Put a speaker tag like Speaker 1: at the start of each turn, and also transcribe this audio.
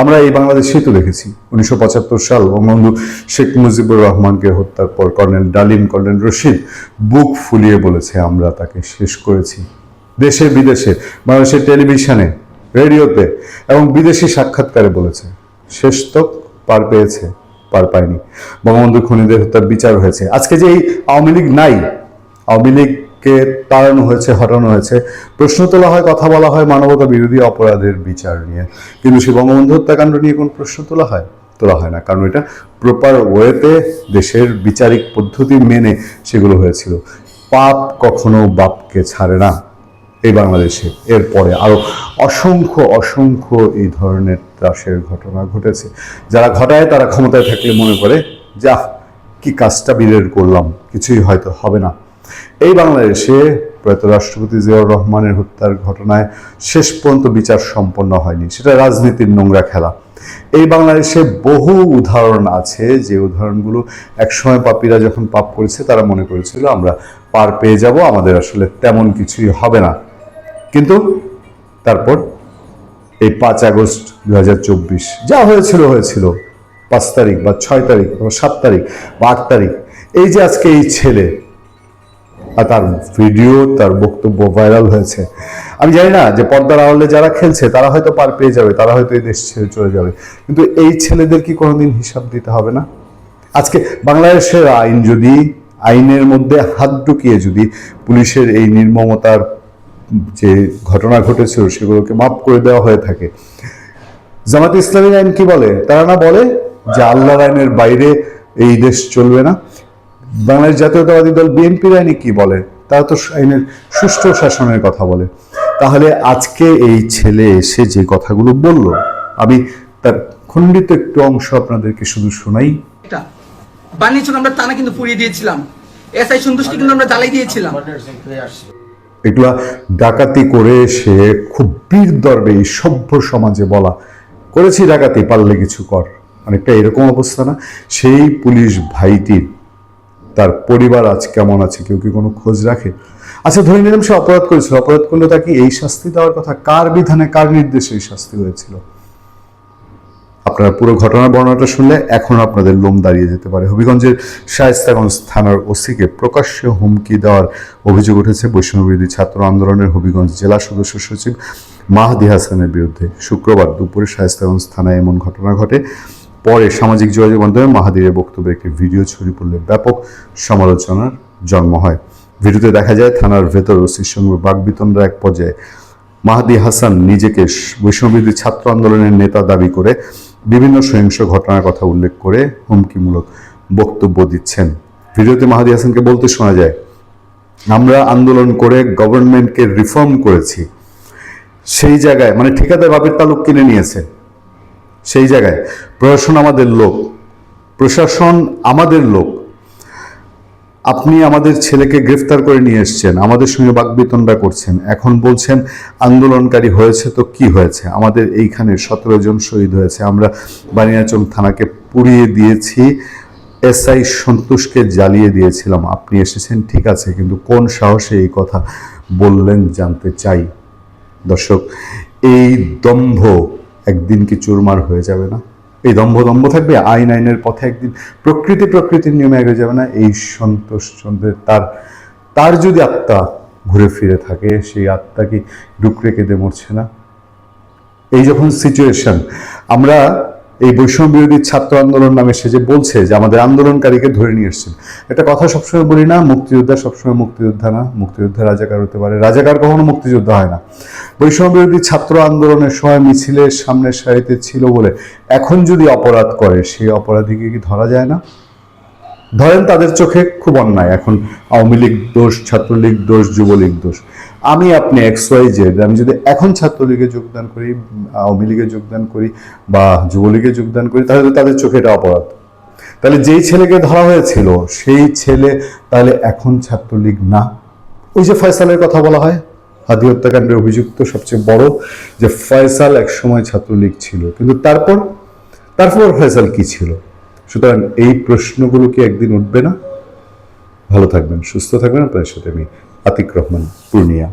Speaker 1: আমরা এই বাংলাদেশেই তো দেখেছি। উনিশশো পঁচাত্তর সাল বঙ্গবন্ধু শেখ মুজিবুর রহমানকে হত্যার পর কর্নেল ডালিম, কর্নেল রশিদ বুক ফুলিয়ে বলেছে, আমরা তাকে শেষ করেছি। দেশে, বিদেশে, বাংলাদেশের টেলিভিশনে, রেডিওতে এবং বিদেশি সাক্ষাৎকারে বলেছে, শেষ তক পার পেয়েছে, পার পায়নি। বঙ্গবন্ধু খুনিদের হত্যার বিচার হয়েছে। আজকে যে এই আওয়ামী লীগ নাই, আওয়ামী লীগকে তাড়ানো হয়েছে, হটানো হয়েছে, প্রশ্ন তোলা হয়, কথা বলা হয়, মানবতা বিরোধী অপরাধের বিচার নিয়ে। কিন্তু সেই বঙ্গবন্ধু হত্যাকাণ্ড নিয়ে কোন প্রশ্ন তোলা হয়? তোলা হয় না, কারণ এটা প্রপার ওয়েতে দেশের বিচারিক পদ্ধতি মেনে সেগুলো হয়েছিল। পাপ কখনো বাপকে ছাড়ে না এই বাংলাদেশে। এরপরে আরও অসংখ্য অসংখ্য এই ধরনের ত্রাসের ঘটনা ঘটেছে। যারা ঘটায়, তারা ক্ষমতায় থাকলে মনে করে যা কি কাজটা বীরের করলাম, কিছুই হয়তো হবে না। এই বাংলাদেশে প্রয়াত রাষ্ট্রপতি জিয়াউর রহমানের হত্যার ঘটনায় শেষ পর্যন্ত বিচার সম্পন্ন হয়নি। সেটা রাজনীতির নোংরা খেলা। এই বাংলাদেশে বহু উদাহরণ আছে। যে উদাহরণগুলো একসময় পাপীরা যখন পাপ করেছে, তারা মনে করেছিল, আমরা পার পেয়ে যাব, আমাদের আসলে তেমন কিছুই হবে না। কিন্তু তারপর এই পাঁচ আগস্ট দু হাজার চব্বিশ, যা হয়েছিল হয়েছিল। পাঁচ তারিখ বা ছয় তারিখ, বা সাত তারিখ বা আট তারিখ। এই যে আজকে এই ছেলে আর তার ভিডিও, তার বক্তব্য ভাইরাল হয়েছে। আমি জানি না যে পর্দার আড়ালে যারা খেলছে, তারা হয়তো পার পেয়ে যাবে, তারা হয়তো এই দেশ ছেড়ে চলে যাবে। কিন্তু এই ছেলেদের কি কোনোদিন হিসাব দিতে হবে না? আজকে বাংলাদেশের আইন যদি, আইনের মধ্যে হাত ঢুকিয়ে যদি পুলিশের এই নির্মমতার যে ঘটনা ঘটেছিল, সেগুলোকে মাফ করে দেওয়া হয়ে থাকে। জামাত ইসলামী আইন কি বলে? তারা না বলে যে আল্লাহর আইনের বাইরে এই দেশ চলবে না? বাংলাদেশ জাতীয়তাবাদী দল বিএনপির আইনে কি বলে তারা তো আইনের সুষ্ঠু শাসনের কথা বলে। তাহলে আজকে এই ছেলে এসে যে কথাগুলো বলল আমি তার খণ্ডিত একটু অংশ আপনাদেরকে শুধু শোনাই।
Speaker 2: বানিয়েছিল আমরা টানা কিন্তু পুড়িয়ে দিয়েছিলাম। এসআই সন্তুষ্টি কিন্তু আমরা জ্বালাই দিয়েছিলাম।
Speaker 1: এগুলা ডাকাতি করে সে খুব বীর দর্বে এই সভ্য সমাজে বলা। করেছি ডাকাতি পারলে কিছু কর। অনেকটা এরকম অবস্থা না? সেই পুলিশ ভাইটির তার পরিবার আজ কেমন আছে, কেউ কি কোনো খোঁজ রাখে? আচ্ছা ধরে নিলাম সে অপরাধ করেছিল। অপরাধ করলে তাকে এই শাস্তি দেওয়ার কথা? কার বিধানে, কার নির্দেশে এই শাস্তি হয়েছিল? আপনারা পুরো ঘটনার বর্ণনাটা শুনলে এখন আপনাদের লোম দাঁড়িয়ে যেতে পারে। হবিগঞ্জের শায়স্তাগঞ্জ থানার ওসিকে প্রকাশ্যে হুমকি দেওয়ার অভিযোগ উঠেছে। বৈষ্ণববিরোধী ছাত্র আন্দোলনের হবিগঞ্জ জেলা সদস্য সচিব মাহদি হাসানের বিরুদ্ধে। শুক্রবার দুপুরে শায়স্তাগঞ্জ থানায় এমন ঘটনা ঘটে। পরে সামাজিক যোগাযোগ মাধ্যমে মাহাদিরের বক্তব্যে একটি ভিডিও ছড়িয়ে পড়লে ব্যাপক সমালোচনার জন্ম হয়। ভিডিওতে দেখা যায়, থানার ভেতর ওসির সঙ্গে বাগবিতণ্ডা এক পর্যায়ে মাহাদি হাসান নিজেকে বৈষ্ণববিরোধী ছাত্র আন্দোলনের নেতা দাবি করে বিভিন্ন সহিংস ঘটনার কথা উল্লেখ করে হুমকিমূলক বক্তব্য দিচ্ছেন। ভিডিওতে মাহাদি হাসানকে বলতে শোনা যায়, আমরা আন্দোলন করে গভর্নমেন্টকে রিফর্ম করেছি। সেই জায়গায় মানে ঠিকাদার বাপের তালুক কিনে নিয়েছে। সেই জায়গায়। প্রশাসন আমাদের লোক। প্রশাসন আমাদের লোক। আপনি আমাদের ছেলেকে গ্রেফতার করে নিয়ে এসছেন, আমাদের সঙ্গে বাকবিতণ্ডা করছেন। এখন বলছেন, আন্দোলনকারী হয়েছে তো কি হয়েছে? আমাদের এইখানে সতেরো জন শহীদ হয়েছে। আমরা বানিয়াচং থানাকে পুড়িয়ে দিয়েছি। এসআই সন্তোষকে জ্বালিয়ে দিয়েছিলাম। আপনি এসেছেন, ঠিক আছে, কিন্তু কোন সাহসে এই কথা বললেন জানতে চাই? দর্শক, এই দম্ভ একদিন কি চুরমার হয়ে যাবে না? এই দম্ভ দম্ভ থাকবে, আইন আইনের পথে একদিন প্রকৃতি প্রকৃতির নিয়মে এগিয়ে যাবে না। এই সন্তোষ চন্দ্রের তার তার যদি আত্মা ঘুরে ফিরে থাকে, সেই আত্মা কি ডুকরে কেঁদে মরছে না? এই যখন সিচুয়েশন আমরা এই বৈষম্য বিরোধী ছাত্র আন্দোলন নামে সে যে বলছে যে আমাদের আন্দোলনকারীকে ধরে নিয়ে এসছেন একটা কথা সবসময় বলি না, মুক্তিযোদ্ধা সবসময় মুক্তিযোদ্ধা না, মুক্তিযোদ্ধা রাজাকার হতে পারে। রাজাকার কখনো মুক্তিযোদ্ধা হয় না। বৈষম্য বিরোধী ছাত্র আন্দোলনের সময় মিছিলের সামনের সারিতে ছিল বলে এখন যদি অপরাধ করে, সেই অপরাধীকে কি ধরা যায় না? ধরেন তাদের চোখে খুব অন্যায়, এখন আওয়ামী লীগ দোষ, ছাত্রলীগ দোষ, যুবলীগ দোষ। আমি আপনি এক্স ওয়াই জেড আমি যদি এখন ছাত্রলীগে যোগদান করি, আওয়ামী লীগে যোগদান করি বা যুবলীগে যোগদান করি, তাহলে তাদের চোখে এটা অপরাধ। তাহলে যেই ছেলেকে ধরা হয়েছিল, সেই ছেলে তাহলে এখন ছাত্রলীগ না। ওই যে ফয়সালের কথা বলা হয়, হাদি হত্যাকাণ্ডের অভিযুক্ত সবচেয়ে বড়, যে ফয়সাল এক সময় ছাত্রলীগ ছিল, কিন্তু তারপর তারপর ফয়সাল কি ছিল? সুতরাং এই প্রশ্নগুলো কি একদিন উঠবে না? ভালো থাকবেন, সুস্থ থাকবেন। আপনার সাথে আমি আতিক রহমান, পূর্ণিয়া।